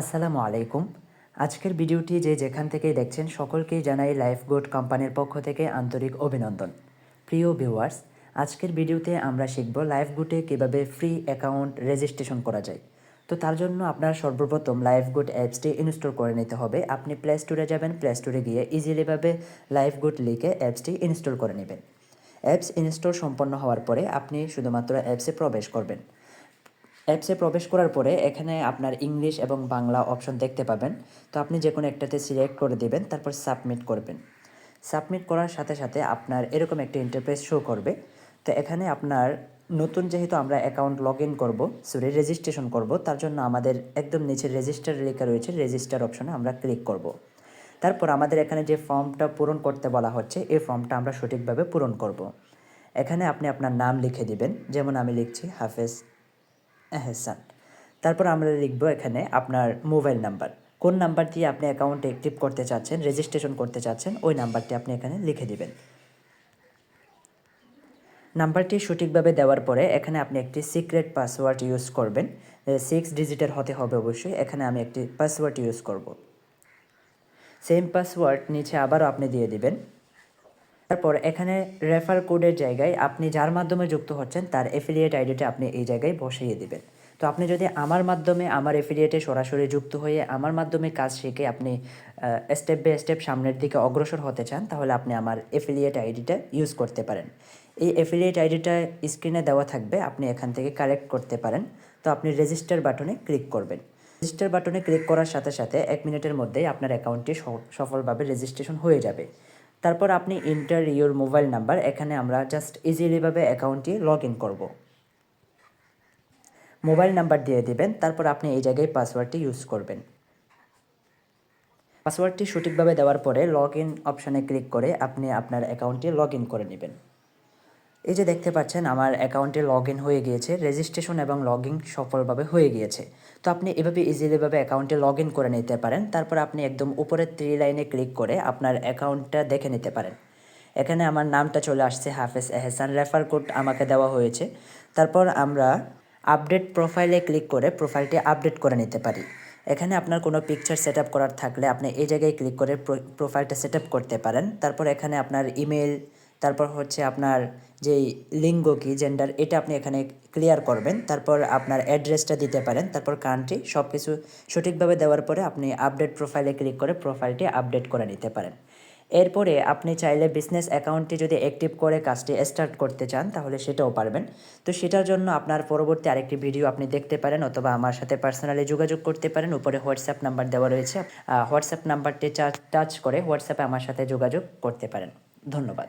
আসসালামু আলাইকুম। আজকের ভিডিওটি যে যেখান থেকেই দেখছেন, সকলকেই জানাই লাইফ গুড কোম্পানির পক্ষ থেকে আন্তরিক অভিনন্দন। প্রিয় ভিউয়ার্স, আজকের ভিডিওতে আমরা শিখব লাইফ গুডে কীভাবে ফ্রি অ্যাকাউন্ট রেজিস্ট্রেশন করা যায়। তো তার জন্য আপনার সর্বপ্রথম লাইফ গুড অ্যাপসটি ইনস্টল করে নিতে হবে। আপনি প্লে স্টোরে যাবেন প্লে স্টোরে গিয়ে ইজিলিভাবে লাইফ গুড লিখে অ্যাপসটি ইনস্টল করে নেবেন। অ্যাপস ইনস্টল সম্পন্ন হওয়ার পরে আপনি শুধুমাত্র অ্যাপসে প্রবেশ করবেন। অ্যাপসে প্রবেশ করার পরে এখানে আপনার ইংলিশ এবং বাংলা অপশন দেখতে পাবেন। তো আপনি যে কোনো একটাতে সিলেক্ট করে দেবেন, তারপর সাবমিট করবেন। সাবমিট করার সাথে সাথে আপনার এরকম একটা ইন্টারফেস শো করবে। তো এখানে আপনার নতুন যেহেতু আমরা অ্যাকাউন্ট লগ ইন করব সরি রেজিস্ট্রেশন করব, তার জন্য আমাদের একদম নিচে রেজিস্টার লেখা রয়েছে রেজিস্টার অপশনে আমরা ক্লিক করব। তারপর আমাদের এখানে যে ফর্মটা পূরণ করতে বলা হচ্ছে, এই ফর্মটা আমরা সঠিকভাবে পূরণ করব। এখানে আপনি আপনার নাম লিখে দিবেন, যেমন আমি লিখছি হাফেজ এহসান। তারপর আমরা লিখব এখানে আপনার মোবাইল নাম্বার। কোন নাম্বার দিয়ে আপনি অ্যাকাউন্ট অ্যাক্টিভ করতে চাচ্ছেন, রেজিস্ট্রেশন করতে চাচ্ছেন, ওই নাম্বারটি আপনি এখানে লিখে দিবেন। নাম্বারটি সঠিকভাবে দেওয়ার পরে এখানে আপনি একটি সিক্রেট পাসওয়ার্ড ইউজ করবেন। সিক্স ডিজিটের হতে হবে অবশ্যই। এখানে আমি একটি পাসওয়ার্ড ইউজ করব। সেম পাসওয়ার্ড নিচে আবারও আপনি দিয়ে দিবেন। তারপর এখানে রেফার কোডের জায়গায় আপনি যার মাধ্যমে যুক্ত হচ্ছেন, তার এফিলিয়েট আইডিটা আপনি এই জায়গায় বসিয়ে দিবেন। তো আপনি যদি আমার মাধ্যমে, আমার এফিলিয়েটে সরাসরি যুক্ত হয়ে আমার মাধ্যমে কাজ শিখে আপনি স্টেপ বাই স্টেপ সামনের দিকে অগ্রসর হতে চান, তাহলে আপনি আমার এফিলিয়েট আইডিটা ইউজ করতে পারেন। এই এফিলিয়েট আইডিটা স্ক্রিনে দেওয়া থাকবে, আপনি এখান থেকে কালেক্ট করতে পারেন। তো আপনি রেজিস্টার বাটনে ক্লিক করবেন। রেজিস্টার বাটনে ক্লিক করার সাথে সাথে এক মিনিটের মধ্যেই আপনার অ্যাকাউন্টটি সফলভাবে রেজিস্ট্রেশন হয়ে যাবে। তারপর আপনি ইন্টার ইউর মোবাইল নাম্বার এখানে আমরা জাস্ট ইজিলিভাবে অ্যাকাউন্টটি লগ ইন করব। মোবাইল নাম্বার দিয়ে দিবেন, তারপর আপনি এই জায়গায় পাসওয়ার্ডটি ইউজ করবেন। পাসওয়ার্ডটি সঠিকভাবে দেওয়ার পরে লগ ইন অপশানে ক্লিক করে আপনি আপনার অ্যাকাউন্টটি লগ ইন করে নেবেন। এই যে দেখতে পাচ্ছেন, আমার অ্যাকাউন্টে লগ ইন হয়ে গিয়েছে রেজিস্ট্রেশন এবং লগ ইন সফলভাবে হয়ে গিয়েছে। তো আপনি এভাবে ইজিলিভাবে অ্যাকাউন্টে লগ ইন করে নিতে পারেন, তারপর আপনি একদম উপরের থ্রি লাইনে ক্লিক করে আপনার অ্যাকাউন্টটা দেখে নিতে পারেন। এখানে আমার নামটা চলে আসছে, হাফেজ এহসান রেফার কোড আমাকে দেওয়া হয়েছে। তারপর আমরা আপডেট প্রোফাইলে ক্লিক করে প্রোফাইলটি আপডেট করে নিতে পারি। এখানে আপনার কোনো পিকচার সেট করার থাকলে আপনি এই জায়গায় ক্লিক করে প্রোফাইলটা সেট করতে পারেন। তারপর এখানে আপনার ইমেল তারপর হচ্ছে আপনার যেই লিঙ্গ কি জেন্ডার এটা আপনি এখানে ক্লিয়ার করবেন। তারপর আপনার অ্যাড্রেসটা দিতে পারেন। তারপর কান্ট্রি সব কিছু সঠিকভাবে দেওয়ার পরে আপনি আপডেট প্রোফাইলে ক্লিক করে প্রোফাইলটি আপডেট করে নিতে পারেন। এরপরে আপনি চাইলে বিজনেস অ্যাকাউন্টটি যদি অ্যাক্টিভ করে কাজটি স্টার্ট করতে চান, তাহলে সেটাও পারবেন। তো সেটার জন্য আপনার পরবর্তী আরেকটি ভিডিও আপনি দেখতে পারেন অথবা আমার সাথে পার্সোনালি যোগাযোগ করতে পারেন। উপরে হোয়াটসঅ্যাপ নাম্বার দেওয়া রয়েছে। হোয়াটসঅ্যাপ নাম্বারটি টাচ করে হোয়াটসঅ্যাপে আমার সাথে যোগাযোগ করতে পারেন। ধন্যবাদ।